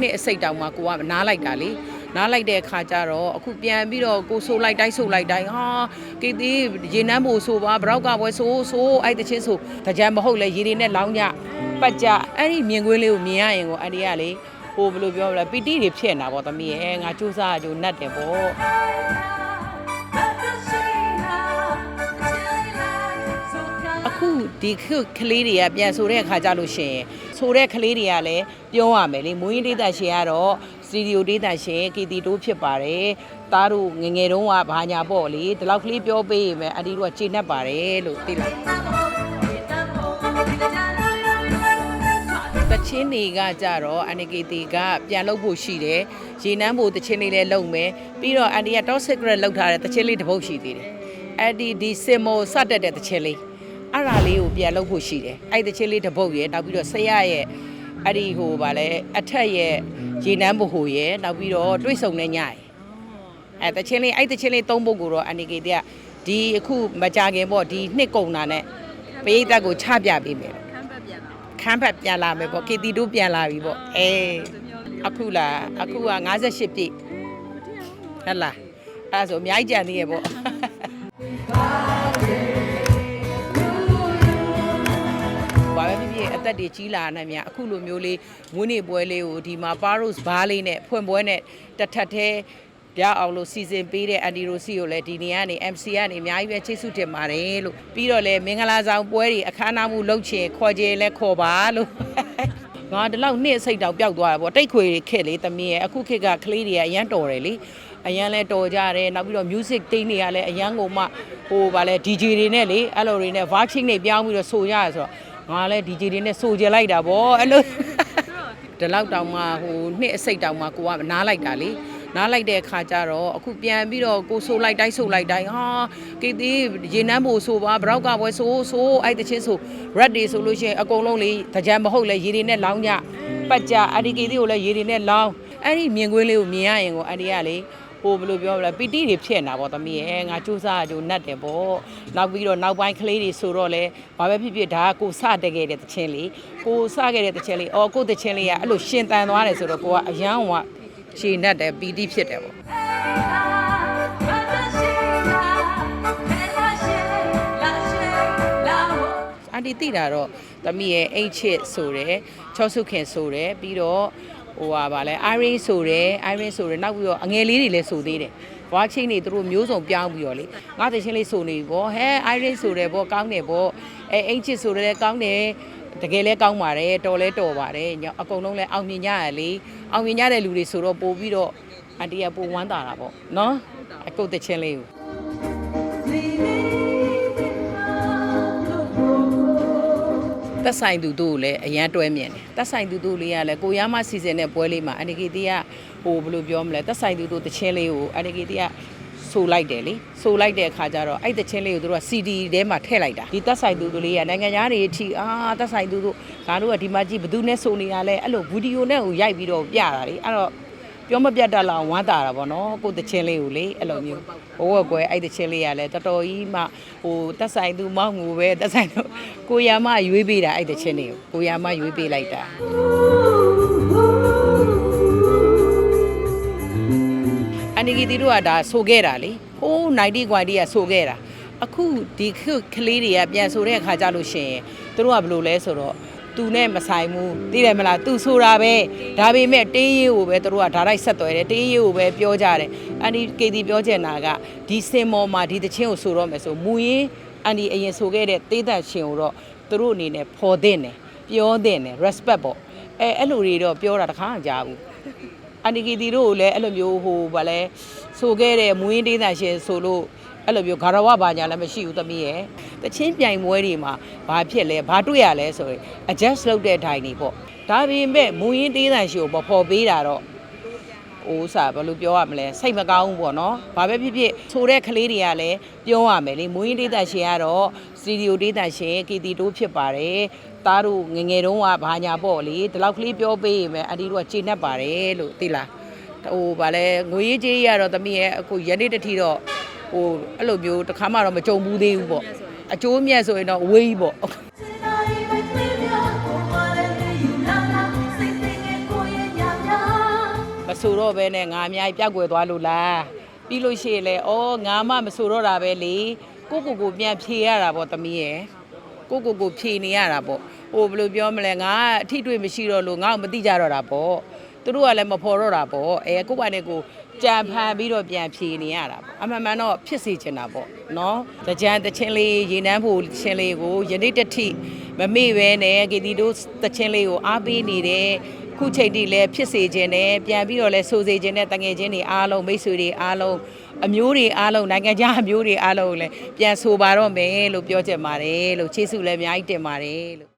နှစ်အစိတ်တောင်မှကိုကနားလိုက်တာလေနားလိုက်တဲ့အခါကျတော့အခုပြန်ပြီးတော့ကိုဆိုလိုက်တိုင်းဆိုလိုက်တိုင်းဟာကေတီရေနမ်းဖို့ဆိုပါဘရောက်ကပွဲဆိုဆိုအဲ့တချင်းဆိုတကြံမဟုတ်လဲရေတွေနဲ့လောင်းကြပတ်ကြအဲ့ဒီမြင်ကွင်းလေးကိုမြင်ရရင်ကိုအဲ့ဒီကလေဟိုဘယ်လိုပြောမလဲပီတိတွေဖြစ်နေတာပေါ့သမီးရဲ့ငါစူးစမ်းကြိုနတ်တယ်ပေါ့အခုဒီခုကလေးတွေကပြန်ဆိုတဲ့အခါကြလို့ရှိရင် ဆိုတဲ့ကလေးတွေကလည်းပြောရမယ်လေမူရင်းဒေတာရှင်ကတော့စတူဒီယိုဒေတာရှင်ကီတီတိုးဖြစ်ပါတယ်သားတို့ငယ်ငယ်တုန်းကဘာညာပေါ့လေဒီလောက်ကလေးပြောပေးရင်ပဲအဒီတို့ကကျေနပ်ပါတယ်လို့သိလားတချင်းတွေကကြတော့အန်ကေတီကပြန်လုပ်ဖို့ရှိတယ်ရေနမ်းဖို့တချင်းလေးလည်းလုပ်မယ်ပြီးတော့အန်ဒီက top secret လောက်ထားတဲ့တချင်းလေးတစ်ပုတ်ရှိသေးတယ်အဲ့ဒီဒီစင်မိုစတက်တဲ့တချင်းလေးအဲ့ဒါလေးကို ပြန်လုပ်ဖို့ရှိတယ်အဲ့ဒီတချင်းလေးတစ်ပုတ်ရယ်နောက်ပြီးတော့ဆရရဲ့အဲ့ဒီဟိုဗာလဲအထက်ရဲ့ရေနမ်းဘိုရယ်နောက်ပြီးတော့တွေးဆုံနေညရယ်အဲ့တချင်းလေးအဲ့တချင်းလေးသုံးပုတ်ကိုတော့အန်နီကေတကဒီအခုမကြခင်ပေါ့ဒီနှစ်ကုန်တာနဲ့ပရိသတ်ကိုချပြပေးမယ်ခမ်းဘက်ပြန်လာမယ်ပေါ့ကေတီတို့ပြန်လာပြီပေါ့အေးအခုလားအခုက58ပြည့်ဟဲ့လားအဲ့ဒါဆိုအများကြီးကြံသေးရဲ့ပေါ့ သက်တွေကြီးလာနေမြအခုလိုမျိုးလေးမွေးနေ့ပွဲလေးကိုဒီမှာ Paros ဘားလေးနဲ့ဖွင့်ပွဲနဲ့တစ်ထပ်သေးရအောင်လို့စီစဉ်ပေးတဲ့အန်ဒီရိုစီကိုလည်းဒီနေရာနေ MC ကနေအများကြီးပဲချိတ်ဆုတင်ပါတယ်လို့ပြီးတော့လည်းမင်္ဂလာဆောင်ပွဲတွေအခမ်းအနားမှုလုပ်ချင်ခေါ်ကြလဲခေါ်ပါလို့ငါဒီလောက်နှစ်အစိတ်တောင်ပျောက်သွားတာပေါ့တိတ်ခွေခက်လေသမီးရဲ့အခုခေတ်ကကလေးတွေကအရန်တော်တယ်လေအရန်လဲတော်ကြတယ်နောက်ပြီးတော့ music တင်းတွေကလည်းအရန်ကိုမှဟိုဗာလဲ DJ တွေနဲ့လေအဲ့လိုတွေနဲ့ watching တွေပြောင်းပြီးတော့ဆိုရရဆိုတော့ ငါလည်း DJ တွေနဲ့ဆိုကြလိုက်တာဗောအဲ့လိုဒီလောက်တောင်မှဟိုနှစ်အစိတ်တောင်မှကိုကနားလိုက်တာလေနားလိုက်တဲ့အခါကျတော့အခုပြန်ပြီးတော့ကိုဆိုလိုက်တိုင်းဆိုလိုက်တိုင်းဟာကေတီရေနမ်းဖို့ဆိုပါဘရောက်ကပွဲဆိုဆိုအဲ့တချင်းဆို red တွေဆိုလို့ရှိရင်အကုန်လုံးလေတကြံမဟုတ်လဲရေတွေနဲ့လောင်းကြပတ်ကြအဲ့ဒီကေတီကိုလည်းရေတွေနဲ့လောင်းအဲ့ဒီမြင်ကွင်းလေးကိုမြင်ရရင်ကိုအဲ့ဒီကလေ ဟိုဘယ်လိုပြောမလဲပီတိတွေဖြစ်နေတာပေါ့သမီးရဲ့ငါစူးစမ်းကြိုနတ်တယ်ပေါ့နောက်ပြီးတော့နောက်ပိုင်းကလေးတွေဆိုတော့လဲဘာပဲဖြစ်ဖြစ်ဒါကကိုစတက်ခဲ့တဲ့တချင်းလေးကိုစခဲ့တဲ့တချင်းလေးအော်ကိုတချင်းလေးကအဲ့လိုရှင်တန်သွားတယ်ဆိုတော့ကိုကအယမ်းဟိုကရှည်နတ်တယ်ပီတိဖြစ်တယ်ပေါ့အန်တီသိတာတော့သမီးရဲ့အိတ်ချစ်ဆိုတယ်ချောစုခင်ဆိုတယ်ပြီးတော့ ဟိုဟာဗာလဲ iron ဆိုတယ် iron ဆိုတယ်နောက်ပြီးတော့အငယ်လေးတွေလည်းဆိုသေးတယ်ဘွားချင်းတွေသူတို့မျိုးစုံပြောင်းပြီးတော့လေငါတချင်းလေးဆိုနေပြီဗောဟဲ iron ဆိုတယ်ဗောကောင်းတယ်ဗောအဲအိတ်ချစ်ဆိုတယ်လည်းကောင်းတယ်တကယ်လဲကောင်းပါတယ်တော်လဲတော်ပါတယ်ညအကုန်လုံးလဲအောင်မြင်ကြရလေအောင်မြင်ကြတဲ့လူတွေဆိုတော့ပို့ပြီးတော့အန်တီကပိုဝမ်းတာတာပေါ့နော်အကုတ်တချင်းလေးကို တက်ဆိုင်သူတို့ကိုလည်းအရန်တွဲမြင်တယ်တက်ဆိုင်သူတို့လေးကလည်းကိုရမစီစဉ်တဲ့ပွဲလေးမှာအန်ဒီကီတီကဟိုဘယ်လိုပြောမလဲတက်ဆိုင်သူတို့တချင်းလေးကိုအန်ဒီကီတီကဆိုလိုက်တယ်လေဆိုလိုက်တဲ့အခါကျတော့အဲ့တချင်းလေးကိုတို့က CD ထဲမှာထည့်လိုက်တာဒီတက်ဆိုင်သူတို့လေးကနိုင်ငံသားတွေအထိအာတက်ဆိုင်သူတို့ငါတို့ကဒီမှာကြည့်ဘယ်သူနဲ့ဆိုနေရလဲအဲ့လိုဗီဒီယိုနဲ့ကိုရိုက်ပြီးတော့ပြတာလေအဲ့တော့ ပြောမပြတ်တတ်လောက်ဝမ်းတာတာပေါ့နော်ကိုတချင်းလေးကိုလေအဲ့လိုမျိုးဘဝကွယ်အဲ့တချင်းလေးကလည်းတော်တော်ကြီးမှဟိုတက်ဆိုင်သူမောက်ငူပဲတက်ဆိုင်သူကိုရမရွေးပေးတာအဲ့တချင်းလေးကိုကိုရမရွေးပေးလိုက်တာအန်ဒီကီတီတို့ကဒါဆိုခဲ့တာလေဟိုး90 quality ကဆိုခဲ့တာအခုဒီခုကလေးတွေကပြန်ဆိုတဲ့အခါကြလို့ရှိရင်သူတို့ကဘယ်လိုလဲဆိုတော့ သူနဲ့မဆိုင်ဘူးသိတယ်မလားသူဆိုတာပဲဒါပေမဲ့တင်းရေးကိုပဲသူတို့ကဒါလိုက်ဆက်သွယ်တယ်တင်းရေးကိုပဲပြောကြတယ်အန်ဒီကီတီပြောချင်တာကဒီစင်မော်မှာဒီတချင်းကိုဆိုတော့မယ်ဆိုမူရင်းအန်ဒီအရင်ဆိုခဲ့တဲ့သေးသက်ရှင်ကိုတော့သူတို့အနေနဲ့ဖော်သင့်တယ်ပြောသင့်တယ် respect ပေါ့အဲအဲ့လိုတွေတော့ပြောတာတခါမှမကြားဘူးအန်ဒီကီတီတို့ကိုလည်းအဲ့လိုမျိုးဟိုဗာလဲဆိုခဲ့တဲ့မွေးဒေသရှင်ဆိုလို့ အဲ့လိုမျိုးဂါရဝဘာညာလည်းမရှိဘူးသမီးရဲ့တချင်းပြိုင်ပွဲတွေမှာဘာဖြစ်လဲဘာတွေ့ရလဲဆိုရင် adjust လုပ်တဲ့အတိုင်းနေပေါ့ဒါပေမဲ့မွေးဒေသရှင်ကိုပေါ်ပေးတာတော့ဟိုးစားဘယ်လိုပြောရမလဲစိတ်မကောင်းဘူးပေါ့နော်ဘာပဲဖြစ်ဖြစ်ဆိုတဲ့ကလေးတွေကလည်းပြောရမယ်လေမွေးဒေသရှင်ကတော့စတူဒီယိုဒေသရှင်ကီတီတိုးဖြစ်ပါတယ်သားတို့ငယ်ငယ်တုန်းကဘာညာပေါ့လေဒီလောက်ကလေးပြောပေးရင်ပဲအန်တီတို့ကကျေနပ်ပါတယ်လို့သိလားဟိုဗာလဲငွေရေးကြေးရတော့သမီးရဲ့အခုရနေ့တစ်ထီတော့ ဟိုအဲ့လိုမျိုးတစ်ခါမှတော့မကြုံဘူးသေးဘူးပေါ့အကျိုးမြတ်ဆိုရင်တော့အဝေးကြီးပေါ့ဆိုတော့ပဲနဲ့ငါအများကြီးပြောက်ွယ်သွားလို့လားပြီးလို့ရှိရင်လေဩငါမှမဆိုတော့တာပဲလေကိုကိုကိုပြန်ဖြေရတာပေါ့သမီးရယ်ကိုကိုကိုဖြေနေရတာပေါ့ဟိုဘယ်လိုပြောမလဲငါအထီးတွေ့မရှိတော့လို့ငါ့ကိုမသိကြတော့တာပေါ့သူတို့ကလည်းမဖော်တော့တာပေါ့အဲကိုကနဲ့ကို ကြံဖန်ပြီးတော့ပြန်ဖြေနေရတာပေါ့အမှန်မှန်တော့ဖြစ်စေချင်တာပေါ့နော်ကြံတချင်းလေးရေနန်းဖို့ချင်းလေးကိုယနေ့တထိမမေ့ပဲနဲ့ဂေတီတို့တချင်းလေးကိုအားပေးနေတယ်ခုချိန်ထိလည်းဖြစ်စေခြင်းနဲ့ပြန်ပြီးတော့လည်းဆိုစေခြင်းနဲ့တငယ်ချင်းတွေအားလုံးမိတ်ဆွေတွေအားလုံးအမျိုးတွေအားလုံးနိုင်ငံခြားအမျိုးတွေအားလုံးကိုလည်းပြန်ဆိုပါတော့မယ်လို့ပြောချင်ပါတယ်လို့ချေးစုလည်းအများကြီးတင်ပါတယ်လို့